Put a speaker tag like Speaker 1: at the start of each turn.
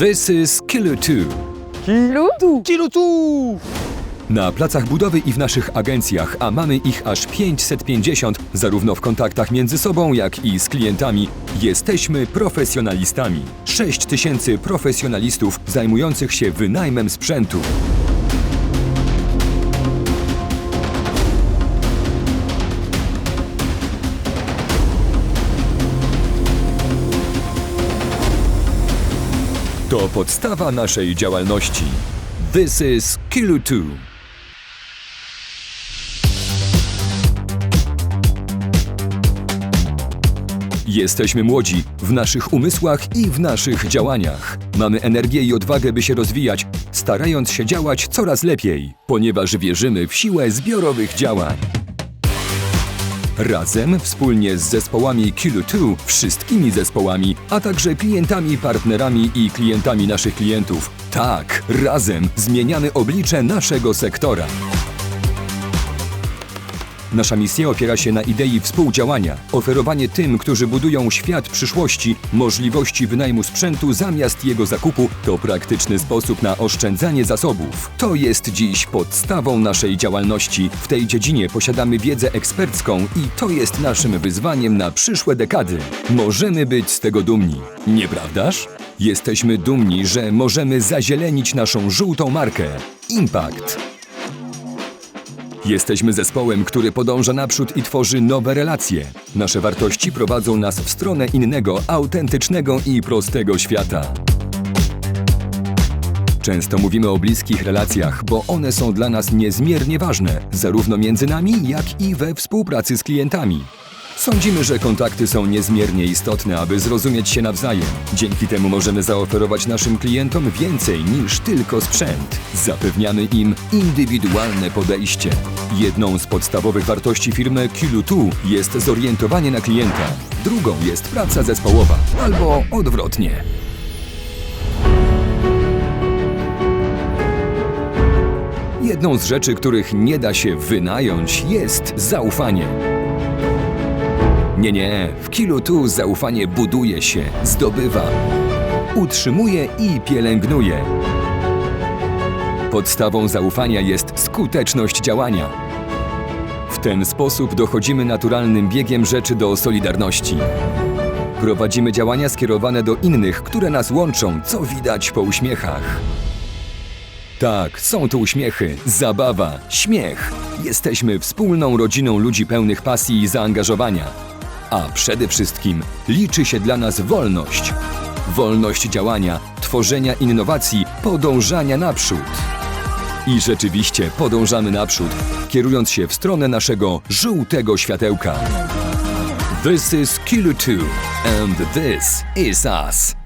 Speaker 1: This is Killer 2.
Speaker 2: Kilu?
Speaker 3: Kilutu!
Speaker 1: Na placach budowy i w naszych agencjach, a mamy ich aż 550, zarówno w kontaktach między sobą, jak i z klientami, jesteśmy profesjonalistami. 6 tysięcy profesjonalistów zajmujących się wynajmem sprzętu. To podstawa naszej działalności. This is Kilo 2. Jesteśmy młodzi w naszych umysłach i w naszych działaniach. Mamy energię i odwagę, by się rozwijać, starając się działać coraz lepiej, ponieważ wierzymy w siłę zbiorowych działań. Razem, wspólnie z zespołami Kilo 2, wszystkimi zespołami, a także klientami, partnerami i klientami naszych klientów. Tak, razem zmieniamy oblicze naszego sektora. Nasza misja opiera się na idei współdziałania, oferowanie tym, którzy budują świat przyszłości, możliwości wynajmu sprzętu zamiast jego zakupu to praktyczny sposób na oszczędzanie zasobów. To jest dziś podstawą naszej działalności. W tej dziedzinie posiadamy wiedzę ekspercką i to jest naszym wyzwaniem na przyszłe dekady. Możemy być z tego dumni, nieprawdaż? Jesteśmy dumni, że możemy zazielenić naszą żółtą markę Impact. Jesteśmy zespołem, który podąża naprzód i tworzy nowe relacje. Nasze wartości prowadzą nas w stronę innego, autentycznego i prostego świata. Często mówimy o bliskich relacjach, bo one są dla nas niezmiernie ważne, zarówno między nami, jak i we współpracy z klientami. Sądzimy, że kontakty są niezmiernie istotne, aby zrozumieć się nawzajem. Dzięki temu możemy zaoferować naszym klientom więcej niż tylko sprzęt. Zapewniamy im indywidualne podejście. Jedną z podstawowych wartości firmy Kilu2 jest zorientowanie na klienta. Drugą jest praca zespołowa, albo odwrotnie. Jedną z rzeczy, których nie da się wynająć, jest zaufanie. Nie, nie, w Kilu tu zaufanie buduje się, zdobywa, utrzymuje i pielęgnuje. Podstawą zaufania jest skuteczność działania. W ten sposób dochodzimy naturalnym biegiem rzeczy do solidarności. Prowadzimy działania skierowane do innych, które nas łączą, co widać po uśmiechach. Tak, są tu uśmiechy, zabawa, śmiech. Jesteśmy wspólną rodziną ludzi pełnych pasji i zaangażowania. A przede wszystkim liczy się dla nas wolność. Wolność działania, tworzenia innowacji, podążania naprzód. I rzeczywiście podążamy naprzód, kierując się w stronę naszego żółtego światełka. This is Kilo 2 and this is us.